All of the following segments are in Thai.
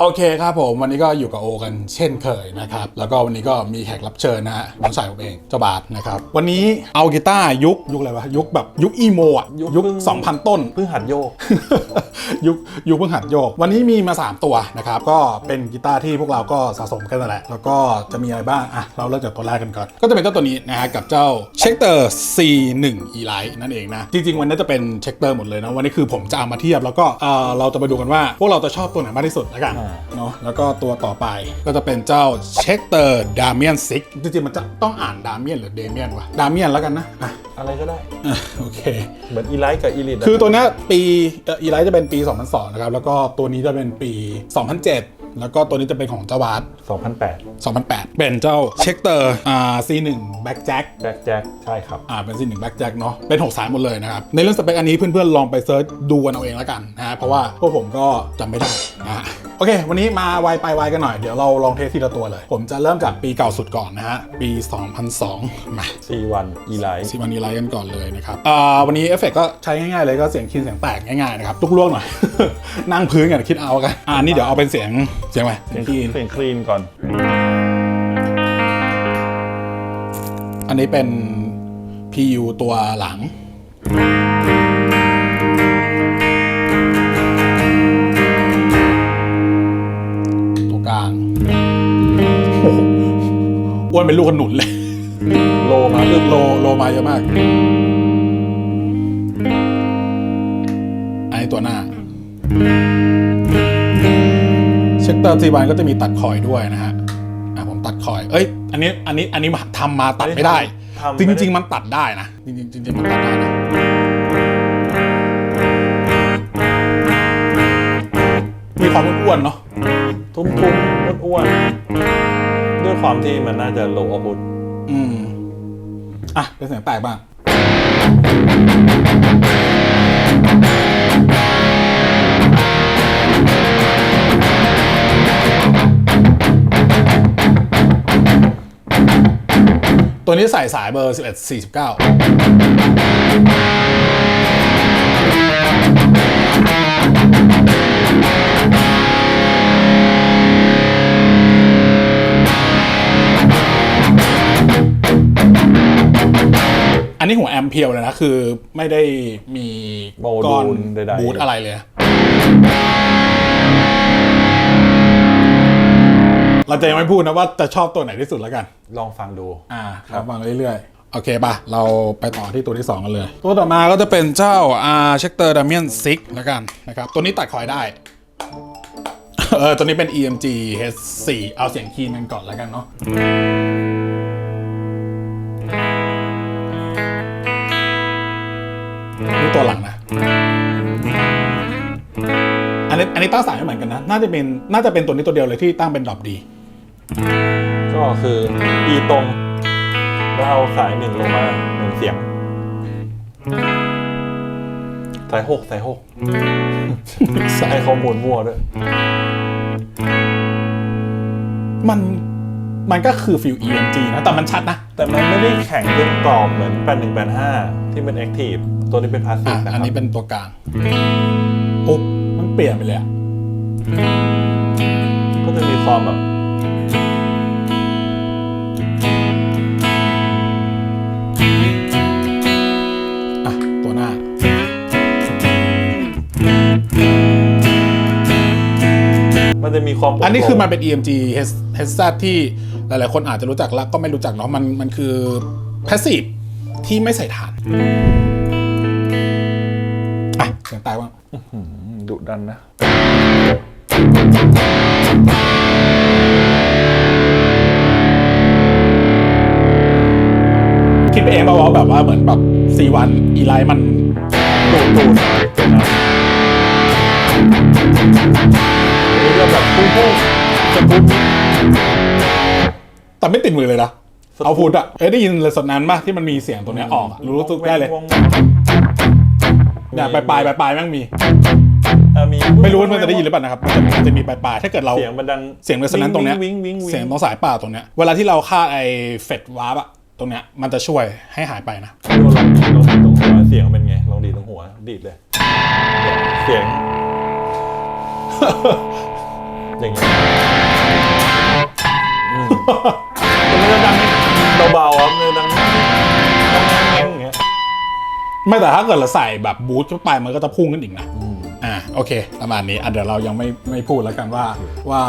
โอเคครับผมวันนี้ก็อยู่กับโอกันเช่นเคยนะครับ แล้วก็วันนี้ก็มีแขกรับเชิญนะฮะน้องชายผมเองเจ้าบาสนะครับ วันนี้เอากีตาร์ยุคยุคอะไรวะยุคแบบยุคอีโมอะยุคยุคเพิ่ง2000 ต้น เพิ่งหัดโยก ยุคยุคเพิ่งหัดโยก วันนี้มีมา 3 ตัวนะครับ ก็เป็นกีตาร์ที่พวกเราก็สะสมกันนั่นแหละ แล้วก็จะมีอะไรบ้างอะเราเริ่มจากตัวแรกกันก่อน ก็จะเป็นเจ้าตัวนี้นะฮะกับเจ้าเช็คเตอร์ C1 e l i t e นั่นเองนะจริงๆ วันนี้จะเป็นเช็คเตอร์หมดเลยนะวันนี้คือผมจะเอามาเทียบแล้วก็เอ่อเราจะมาดูกันว่าพวกเราจะชอบตัวไหนมากที่สุดแล้วกันอ่าเนาะแล้วก็ตัวต่อไปก็จะเป็นเจ้าเช็คเตอร์ดาเมียนซิกจริงๆ มันจะต้องอ่านดาเมียนหรือเดเมียนวะดาเมียนแล้วกันนะอะอะไรก็ได้อะโอเค เหมือนอีไลท์กับอีลิทคือตัวเนี้ยปีอีไลท์จะเป็นปี 2002 นะครับ แล้วก็ตัวนี้จะเป็นปี 2007แล้วก็ตัวนี้จะเป็นของเจ้าวาร์ด2008 2008 เป็นเจ้าเช็คเตอร์อ่า C1 Back Jack แจ็คแจ็คใช่ครับ อ่า เป็น C1 Back Jack เนาะ เป็น 6 สายหมดเลยนะครับ ในเรื่องสเปคอันนี้เพื่อนๆ ลองไปเซิร์ชดูกันเอาเองแล้วกันนะฮะเพราะว่าพวกผมก็จำไม่ได้นะฮะ โอเค วันนี้มาไวไปไวกันหน่อย เดี๋ยวเราลองเทสทีละตัวเลย ผมจะเริ่มจากปีเก่าสุดก่อนนะฮะ ปี 2002 มา C1 อีไลท์ซีวันนี้ไลท์กันก่อนเลยนะครับอ่าวันนี้เอฟเฟกต์ก็ใช้ง่ายๆเลยก็เสียงคลีนเสียงแตกง่ายๆนะครับลุกล่วงหน่อย นั่งพื้นกันคิดเอากัน อ่านี่เดี๋ยวเอาเป็นเสียงเสียงอะไรเสียงคลีนเสียงคลีนก่อน อันนี้เป็น PU ตัวหลัง นเป็นลูกขนุนเลย โลมาอึดโลโลมาเยอะมาก อันนี้ตัวหน้า เช็คเตอร์ซีวันก็จะมีตัดคอยด้วยนะฮะ อะผมตัดคอย เอ้ย อันนี้ อันนี้ อันนี้ทำมาตัดไม่ได้ จริงๆมันตัดได้นะ จริงๆจริงๆมันตัดได้นะมีความอ้วนๆเนาะๆทุ่มๆอ้วนๆด้วย ความที่มันน่าจะโลอาวุธอืม อะ เป็นเสียงแตกบ้าง ตัวนี้ใส่สายเบอร์ 1149 อันนี้หัวแอมเพียวเลยนะคือไม่ได้มีโมดูลก้อนใดๆบูทอะไรเลยเราจะยังไม่พูดนะว่าจะชอบตัวไหนที่สุดแล้วกัน ลองฟังดู อ่าคครัรับบฟังเรื่อยๆ โอเคป่ะ เราไปต่อที่ตัวที่ 2 กันเลย ตัวต่อมาก็จะเป็นเจ้าอ่าเช็คเตอร์ดามิ a นซิกแล้วกันนะครับ ตัวนี้ตัดคอยได้ เออตัวนี้เป็น EMG H4 เอาเสียงคีย์มันก่อนแล้วกันเนาะ ตัวหลังนะอันนี้อันนี้ตั้งสายไม่เหมือนกันนะ น่าจะเป็นน่าจะเป็นตัวนี้ตัวเดียวเลยที่ตั้งเป็นดรอปดี ก็คือ E ตรง แล้วเอาสายหนึ่งลงมาหนึ่งเสียง สายหกสายหกสายให้ข้อมูลมั่วด้วย มันมันก็คือฟิล EMG นะ แต่มันชัดนะ แต่มันไม่ได้แข็งเป็นกรอบเหมือน8185ที่เป็น Active ตัวนี้เป็นพาสซีอะฟนะคอันรับนี้เป็นตัวกลางปุ๊บมันเปลี่ยนไปเลยอะก็จะมีความแบบอะตัวหน้า มันจะมีความโปร่งอันนี้คือมันเป็น EMG H- HZ ที่หลาย ๆ คนอาจจะรู้จักแล้วก็ไม่รู้จักเนาะมันมันคือ passive ที่ไม่ใส่ฐาน อะเสียงตายว่างอืมดุดันนะ คิดไปเองป่าวว่าแบบว่าเหมือนแบบ C1 E Line มันดูดดูดหน่อยตัวนั้นอันนี้ก็แบบพุ่งพุ่งๆสปุ๊บแต่ไม่ติดมือเลยนะสกู๊ปเอาพูดอะเอ้ยได้ยินเลยสดนั้นป่ะที่มันมีเสียงตัวเนี้ยออกอะรู้สึกได้เลยวง เนี่ยปลายปลายปลายปลายแม่งมีอะมีไม่รู้ว่ามันจะได้ยินหรือเปล่านะครับมันจะมันจะมีปลายปลายถ้าเกิดเรา เสียงมันดังเสียงเรสโนนตรงเนี้ยวิงวิงวิงวิงเสียงตรงสายเปล่าตรงเนี้ยเวลาที่เราฆ่าไอ้เฟดวาร์ปอะตรงเนี้ยมันจะช่วยให้หายไปนะ ลองดีลองดีตรงหัวเสียงเป็นไงลองดีตรงหัวดีดเลย เสียง อย่างเงี้ยอืมแต่มันจะดังเบาๆครับมัน ไม่แต่ถ้าเกิดเราใส่แบบบูทเข้าไปมันก็จะพุ่งขึ้นอีกนะอืมอ่าโอเค ประมาณนี้อะเดี๋ยวเรายังไม่ไม่พูดแล้วกันว่าว่า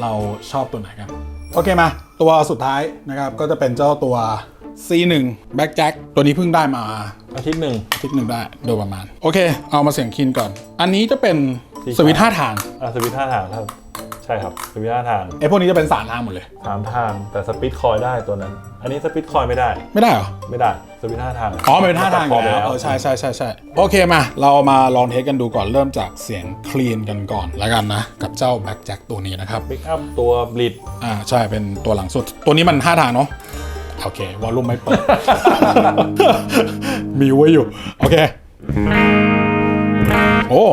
เราชอบตัวไหนกันโอเคมา ตัวสุดท้ายนะครับก็จะเป็นเจ้าตัว C1 Back Jack ตัวนี้เพิ่งได้มาอาทิตย์หนึ่งอาทิตย์หนึ่งได้โดยประมาณ โอเค เอามาเสียงคีนก่อน อันนี้จะเป็นสีสวิตช์ห้าทางอะสวิตช์ห้าทางครับ ใช่ครับสวิตช์ห้าทางไอ้พวกนี้จะเป็นสามทางหมดเลย สามทางแต่สปีดคอยได้ตัวนั้น อันนี้สปีดคอยไม่ได้ไม่ได้เหรอ ไม่ได้สวิตช์ห้าทางอ๋อมันเป็นท่าทางอยู่ตัดคแล้วไปเออใช่ใช่ใช่ใช่โอเคมา เรามาลองเทสกันดูก่อนเริ่มจากเสียงคลีนกันก่อนแล้วกันนะ กับเจ้า Back Jack ตัวนี้นะครับ ปิกอัพตัวบลิดอ่าใช่เป็นตัวหลังสุด ตัวนี้มันห้าทางเนาะโอเควอลลุ่มไม่เปิด มีไว้อยู่ โอเค โอ้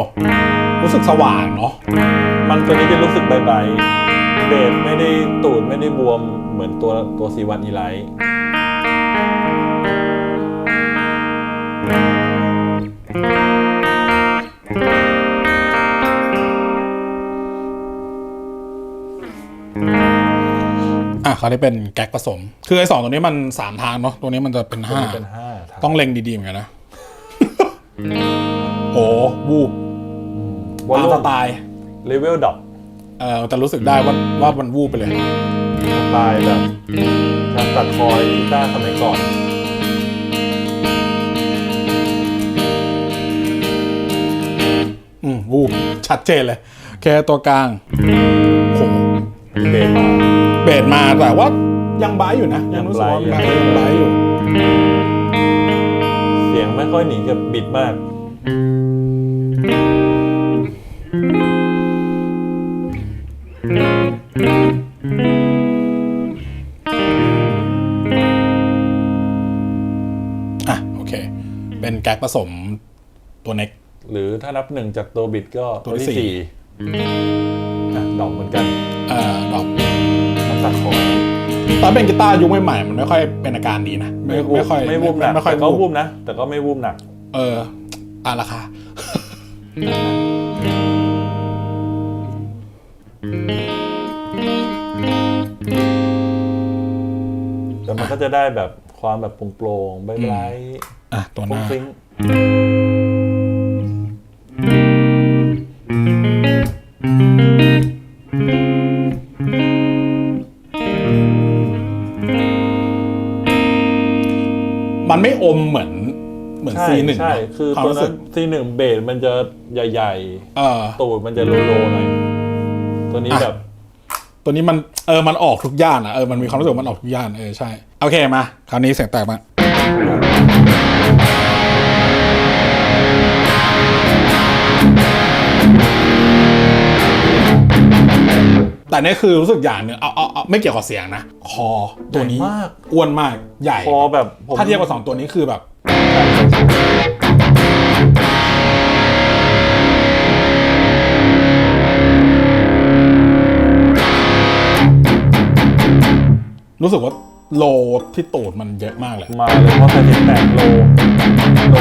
รู้สึกสว่างเนาะ มันตัวนี้จะรู้สึกใบๆเบสไม่ได้ตูดไม่ได้บวมเหมือนตัวตัวซีวันอีไลท์อะคราวนี้เป็นแก๊กผสม คือไอ้สองตัวนี้มันสามทางเนาะตัวนี้มันจะเป็นตัวห้านี้เป็นห้าทางต้องเล็งดีๆเหมือนกันนะ โอ้วูบวอลตามลุ่สมไตล์ เลเวลดับเออแต่รู้สึกได้ว่าว่ามันวูบไปเลย สไตล์แบบการตัดคอยกีตาร์สมัยก่อนอืมวูบชัดเจนเลยโอเคตัวกลางโหเบสมาเบสมาแต่ว่ายังบายอยู่นะ ยังรู้สึกว่ายังบาไบร์ยทยังบายอยู่ เสียงไม่ค่อยหนีกับบิดมากอ่ ผสมตัวเน็ก หรือถ้านับหนึ่งจากตัวบิดก็ตัตัววที่ที่สี่สี่ อะดอกเหมือนกันเอ่อดอกน้ำตัดคอยตอนเป็นกีตาร์ยุคใหม่ๆมันไม่ค่อยเป็นอาการดีนะไม่ไม่ค่อยไม่วูบหนักไม่ค่อยแต่ก็วูวูบบนะ แต่ก็ไม่วูบหนัก เอออะราคา แต่มันก็จะได้แบบความแบบโปร่งๆใบไร้อะตัวหฟุ้งน้า ฟิ้ง มันไม่อมเหมือนเหมือนใช่ซีหนึ่งใช่ คือความตัวรู้นั้สึนกซีหนึ่งเบสมันจะใหญ่เออๆตูดมันจะโลโลหน่อย ตัวนี้อะแบบ ตัวนี้มันเออมันออกทุกย่านอะเออมันมีความรู้สึกว่ามันออกทุกย่านเออใช่ โอเคมา คราวนี้เสียงแตกบ้า แต่นี่คือรู้สึกอย่างหนึ่งเอาเอาเอาไม่เกี่ยวกับเสียงนะ คอตัวนี้ใหญ่มาก อ้วนมากใหญ่ พอแบบผมถ้าเทียบกับสองตัวนี้คือแบบ รู้สึกว่าโลที่ตูดมันเยอะมากเลย มาเลยเพราะสถิตแตกโลโล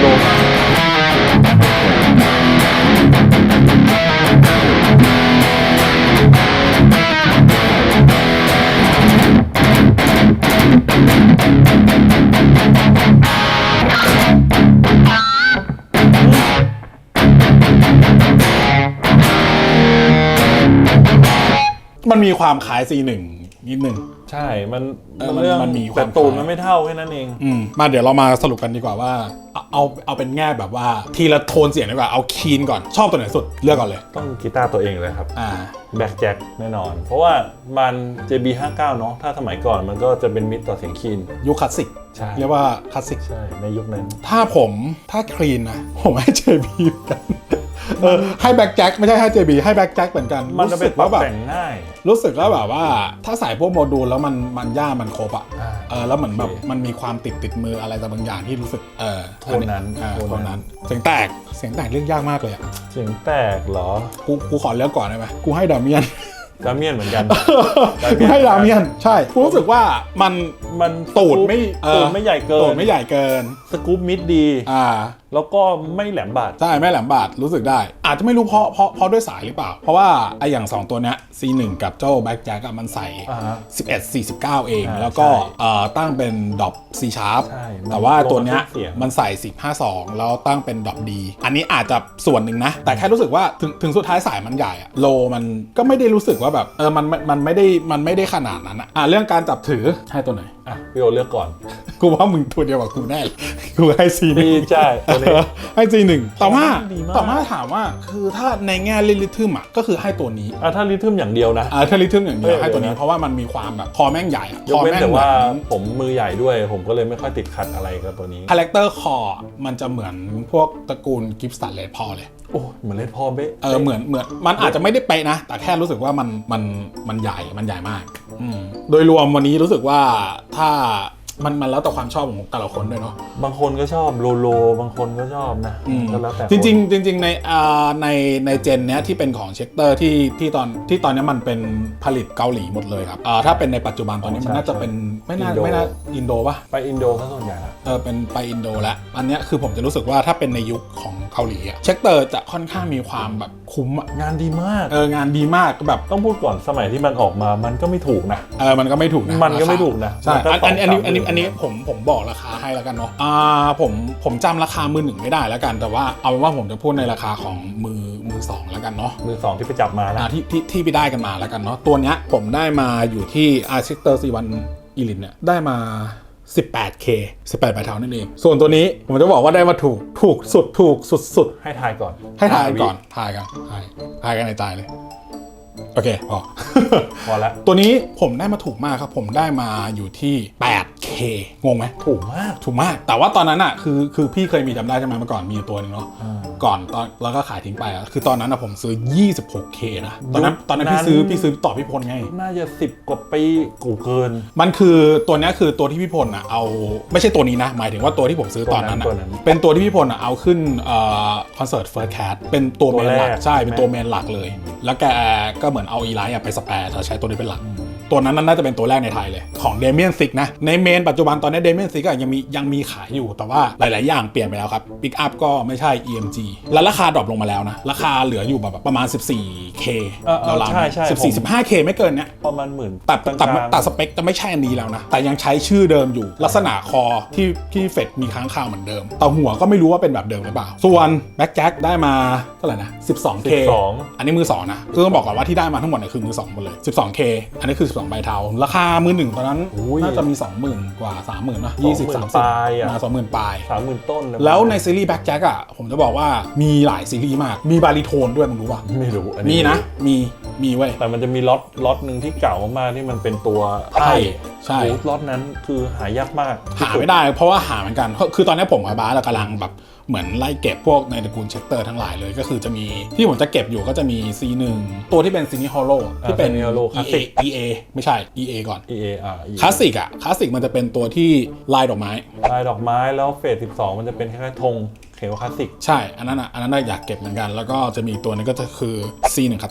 โล ความคล้าย C1 นิดนึง ใช่ มันเออมันเรื่องมันมีความ แต่ตูดคล้ายมันไม่เท่าแค่นั้นเอง อืมมาเดี๋ยวเรามาสรุปกันดีกว่าว่า เอาเอาเอาเป็นแง่แบบว่าทีละโทนเสียงดีกว่าเอาคีนก่อนชอบตัวไหนสุดเลือกก่อนเลย ต้องกีตาร์ตัวเองเลยครับ อ่า แบ็กแจ็คแน่นอน เพราะว่ามัน JB59 เนาะ ถ้าสมัยก่อนมันก็จะเป็นมิดต่อเสียงคีน ยุคคลาสสิกใช่ เรียกว่าคลาสสิก ใช่ ในยุคนั้น ถ้าผมถ้าคลีนนะผมให้ JB เหมือนกัน เออให้แบ็กแจ็คไม่ใช่ให้ JB ให้แบ็กแจ็คเหมือนกันมันจะรู้เป็สึนกปรัว่าบแบบ แต่งง่าย รู้สึกว่าแบบว่าถ้าใส่พวกโมดูลแล้วมันมันย่ามันครบอะอ่าเออแล้วเหมือนแบบโอเคมันมีความติดติดมืออะไรแต่บางอย่างที่รู้สึกเออโทนนั้นอ่าโทนโทนนั้นั้นนเสียงแตกเสียงแตกเรื่องยากมากเลยอะเสียงแตกเหรอกูกูขอเลือกก่อนได้ไหมกูให้ดาเมียนดาเมียนเหมือนกันกูให้ดาเมียนใช่กูรู้สึกว่ามัน มันตูดไม่เออ ตูดไม่ใหญ่เกินตูดไม่ใหญ่เกิน สกู๊ปมิดดี อ่าแล้วก็ไม่แหลมบาด ใช่ไม่แหลมบาดรู้สึกได้ อาจจะไม่รู้เพราะเพราะเพราะด้วยสายหรือเปล่า เพราะว่าไออย่าง 2 ตัวเนี้ย C1 กับเจ้าแบ็กแจ็คมันใส่ อ่าฮะ11 49 เอง อ่าแล้วก็ใช่เอ่อตั้งเป็นดอป C sharp ใช่มันแต่ว่าตัวเนี้ยลงมาเครื่องเสียง มันใส่ 10 52 แล้วตั้งเป็นดอป D อันนี้อาจจะส่วนหนึ่งนะ แต่แค่รู้สึกว่าถึงถึงสุดท้ายสายมันใหญ่อะโลมันก็ไม่ได้รู้สึกว่าแบบเออมันมันมันไม่ได้มันไม่ได้ขนาดนั้นอะอะเรื่องการจับถือให้ตัวไหน อะพี่โอเลือกก่อน กูว่ามึงตัวเดียวกับกูแน่เลยกูให้ C พี่ใช่ตัวนี้ ให้ C หนึ่งต่อมาดีมากต่อมาถามว่าคือถ้าในแง่ลิลิทึมอะก็คือให้ตัวนี้อะถ้าริทึมอย่างเดียวนะ อ่าถ้าลิทึมอย่างเดียวเออให้ตัวนี้เดี๋ยวนะเพราะว่ามันมีความแบบคอแม่งใหญ่อะยคกอเว้นแม่งแต่เหมืว่าอนผมมือใหญ่ด้วย ผมก็เลยไม่ค่อยติดขัดอะไรกับตัวนี้ คาแรคเตอร์คอมันจะเหมือนพวกตระกูลกิฟสันเลดพอเลย โอ้เหมือนเล่นพ่อเบ๊ะเออเหมือนเหมือนมันอาจจะไม่ได้เป๊ะนะ แต่แค่รู้สึกว่ามันมันมันใหญ่มันใหญ่มากอืมโดยรวมวันนี้รู้สึกว่าถ้า มันมันแล้วแต่ความชอบของแต่ละคนด้วยเนาะ บางคนก็ชอบโลโล บางคนก็ชอบนะอืมก็แล้วแต่คนจริงๆจริงๆในอ่าในในเจนเนี้ยที่เป็นของเชคเตอร์ที่ที่ตอนที่ตอนเนี้ยมันเป็นผลิตเกาหลีหมดเลยครับอ่าถ้าเป็นในปัจจุบันตอนนี้มันน่าจะเป็นไม่น่าไม่น่าอินโดปะไปอินโดซะส่วนใหญ่ละ เออเป็นไปอินโดแล้วอันเนี้ยคือผมจะรู้สึกว่าถ้าเป็นในยุคของเกาหลีอะเชคเตอร์จะค่อนข้างมีความแบบคุ้มอะงานดีมาก เอองานดีมากแบบต้องพูดก่อนสมัยที่มันออกมา มันก็ไม่ถูกนะ เออมันก็ไม่ถูกนะมันก็ไม่ราคาถูกนะใช่มันก็อันอันอันนี้สองสามอันนี้หมื่นอันนี้ผมผมบอกราคาให้แล้วกันเนาะอ่าผมผมจำราคามือหนึ่งไม่ได้แล้วกัน แต่ว่าเอาเป็นว่าผมจะพูดในราคาของมือมือสองแล้วกันเนาะ มือสองที่ไปจับมานะ อ่าที่ที่ที่ไปได้กันมาแล้วกันเนาะตัวเนี้ยผมได้มาอยู่ที่อาร์เชคเตอร์ซีวันอีลินเนี่ยได้มา 18K 18ใบเท้านั่นเอง ส่วนตัวนี้ผมจะบอกว่าได้มาถูก ถูกสุด ถูกสุดสุดให้ทายก่อน ให้ทายก่อน ทายกันทายทายกันในใจเลย โอเคพอ พอละตัวนี้ผมได้มาถูกมากครับ ผมได้มาอยู่ที่ 8K งงไหมถูกมาก ถูกมาก แต่ว่าตอนนั้นอะคือคือพี่เคยมีจำได้ใช่ไหมเมื่อก่อนมีอยู่ตัวหนึงเนาะอ่า ก่อนตอนแล้วก็ขายทิ้งไปอะคือตอนนั้นอะผมซื้อ 26K นะตอนนั้นยุคตอนนั้นนั้นพี่ซื้อพี่ซื้อต่อพี่พลไง น่าจะสิบกว่าปีกูเกิน มันคือตัวเนี้ยคือตัวที่พี่พลอะเอาไม่ใช่ตัวนี้นะ หมายถึงว่าตัวที่ผมซื้อตอนนั้นตัวอะนั้นเป็นตัวที่พี่พลอะเอาขึ้นเอ่อคอนเสิร์ตเฟิร์สแคทเป็นตัวเมนหลักตัวแรกใช่เป็นใช่ไหมตัวเมนหลักเลย แล้วแกก็็เหมือนเอาอีไลท์ไปสแปร์แต่ใช้ตัวนี้เป็นหลัก ตัวนั้นน่าจะเป็นตัวแรกในไทยเลย ของเดเมียนซิกนะ ในเมนปัจจุบันตอนนี้เดเมียนซิกยังมียังมีขายอยู่แต่ว่าหลาย ๆ อย่างเปลี่ยนไปแล้วครับปิกอัพก็ไม่ใช่ EMG แล้วราคาดรอปลงมาแล้วนะ ราคาเหลืออยู่แบบประมาณ 14K เออเออราวๆใช่ใช่สิบสี่ผมสิบห้า K ไม่เกินเนี้ยประมาณหมื่นแต่แต่กลางๆแต่สเปคจะไม่ใช่อันนี้แล้วนะ แต่ยังใช้ชื่อเดิมอยู่ ลักษณะคอที่ที่เฟดมีค้างคาวเหมือนเดิม แต่หัวก็ไม่รู้ว่าเป็นแบบเดิมหรือเปล่า ส่วนแบ็กแจ็คได้มาเท่าไหร่นะ 12K 12อันนี้มือสองนะคือต้องบอกก่อนว่าที่ได้มาทั้งหมดเนี่ยคือมือสองหมดเลย 12K อันนี้คือ12ใบเทา ราคามือหนึ่งตอนนั้น อุ้ยน่าจะมี 20,000 กว่า 30,000นะ20 20,000 30ปลายอะมา20,000ปลาย สามหมื่นต้นเยแล้วในซีรีส์แบ็กแจ็คอะ ผมจะบอกว่ามีหลายซีรีส์มาก มีบาริโทนด้วยมึงรู้ป่ะ ไม่รู้อัมีนะ มี มีเว้ย แต่มันจะมีล็อตล็อตหนึ่งที่เก่ามากๆที่มันเป็นตัวไพ่ใช่ โอ้ล็อตนั้นคือหายากมากหาไม่ได้เพราะว่าหาเหมือนกันคือคือตอนนี้ผมกับบาสเรากำลังแบบเหมือนไล่เก็บพวกในตระกูลเช็คเตอร์ทั้งหลายเลย ก็คือจะมีที่ผมจะเก็บอยู่ก็จะมี C1 ตัวที่เป็นซีนิฮอลโลที่เป็น Semi Hollow EA Classic EA ไม่ใช่ EA ก่อน EA อะ EA คลาสสิกอะคลาสสิกมันจะเป็นตัวที่ลายดอกไม้ ลายดอกไม้แล้วเฟส12 มันจะเป็นคล้ายๆธงเขียวคลาสสิก ใช่ อันนั้นอะอันนั้นน่ะอยากเก็บเหมือนกัน แล้วก็จะมีตัวนึงก็จะคือ C1 คั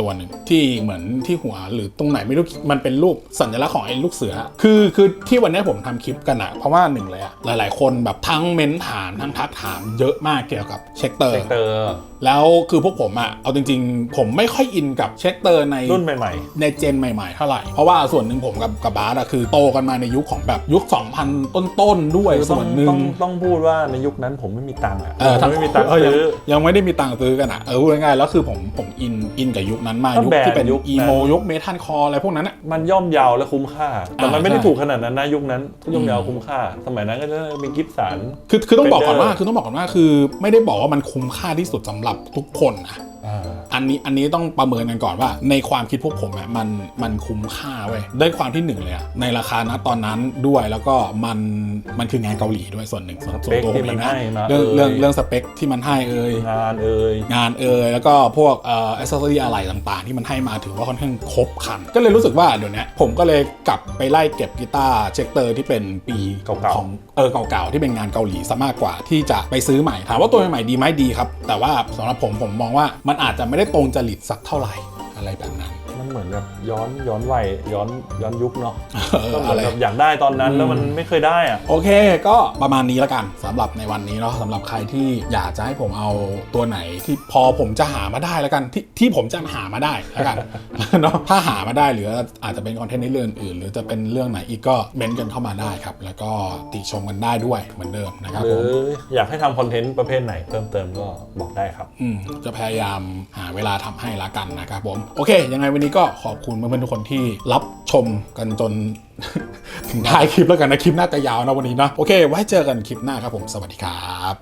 ตัวหนึ่งที่เหมือนที่หัวหรือตรงไหนไม่รู้มันเป็นรูปสัญลักษณ์ของไอ้ลูกเสือ คือคือที่วันนี้ผมทำคลิปกันอะเพราะว่าหนึ่งเลยอะหลาย ๆ คนแบบทั้งเม้นถามทั้งทักถามเยอะมากเกี่ยวกับเช็คเตอร์เซกเตอร์แล้วคือพวกผมอะเอาจริงๆ ผมไม่ค่อยอินกับเช็คเตอร์ในรุ่นใหม่ในเจนใหม่ๆ เท่าไหร่ เพราะว่าส่วนหนึ่งผมกับกับบาสอะคือโตกันมาในยุคของแบบยุค 2000 ต้นๆ ด้วยๆส่วนหนึ่ต้งองต้องพูดว่าในยุคนั้นผมไม่มีตังค์อะเออผมไม่มีตังค์เยังซื้อยังไม่ได้มีตังค์ซื้อกันอะเออพูดง่ายๆแล้วคือผมผมอินอินกับยุคนั้นมากถ้ายุคแบรนด์ที่เป็นยุคอีโมนั้นยุคเมทัลคออะไรพวกนั้นอะมันย่อมเยาวและคุ้มค่า แต่มันอ่าไม่ได้ใช่ถูกขนาดนั้นนะยุคนั้นย่อมเยาวคุ้มค่า สมัยนั้นก็จะเป็นกิฟสันคือคือต้องบอกก่อนว่า Fender คือต้องบอกก่อนว่าคือไม่ได้บอกว่ามันคุ้มค่าที่สุดสำหรับทุกคนนะ อันนี้อันนี้ต้องประเมินกันก่อนว่า ในความคิดพวกผมอะมันมันคุ้มค่าเว้ยด้วยความที่หนึ่งเลยอะในราคาณตอนนั้นด้วยแล้วก็มันมันคืองานเกาหลีด้วยส่วนหนึ่งส่วนส่วนตัวผมเองนะสเปคที่มันให้มาเรื่องเอ่ยเรื่องเรื่องสเปคที่มันให้เอ่ยงานเอ่ยงานเอยแล้วก็พวกเอ่ออ c เซสซอรี่อะไรต่างๆ ที่มันให้มาถือว่าค่อนข้างครบครัน ก็เลยรู้สึกว่าเดี๋ยวนี้ผมก็เลยกลับไปไล่เก็บกีตาร์เช็คเตอร์ที่เป็นปีเก่าๆของเออเก่าๆที่เป็นงานเกาหลีซะมากกว่าที่จะไปซื้อใหม่ถามว่าตัวใหม่ๆดีไหมดีครับ แต่ว่าสำหรับผมผมมองว่ามันอาจจะไม่ได้ตรงจริตสักเท่าไหร่อะไรแบบนั้นมันมัน เหมือนแบบย้อนย้อนวัยย้อนย้อนยุคเนาะเออก็เหมืออะนไรแบบอยากได้ตอนนั้นแล้วมันไม่เคยได้อะโอเค ก็ประมาณนี้แล้วกันสำหรับในวันนี้เนาะสำหรับใครที่อยากจะให้ผมเอาตัวไหนที่พอผมจะหามาได้แล้วกันที่ที่ผมจะหามาได้แล้วกันเนาะถ้าหามาได้หรืออาจจะเป็นคอนเทนต์ในเรื่องอื่น หรือจะเป็นเรื่องไหนอีกก็เมนต์กันเข้ามาได้ครับ แล้วก็ติชมกันได้ด้วยเหมือนเดิมนะครับหรืผอมอยากให้ทำคอนเทนต์ประเภทไหนเพิ่มเติมก็บอกได้ครับอืมจะพยายามหาเวลาทำให้ละกันนะครับผมโอเค ยังไงวันนี้ก็ขอบคุณเพื่อนๆทุกคนที่รับชมกันจน ถึงท้ายคลิปแล้วกันนะคลิปน่าจะยาวนะวันนี้นะโอเค ไว้เจอกันคลิปหน้าครับผมสวัสดีครับ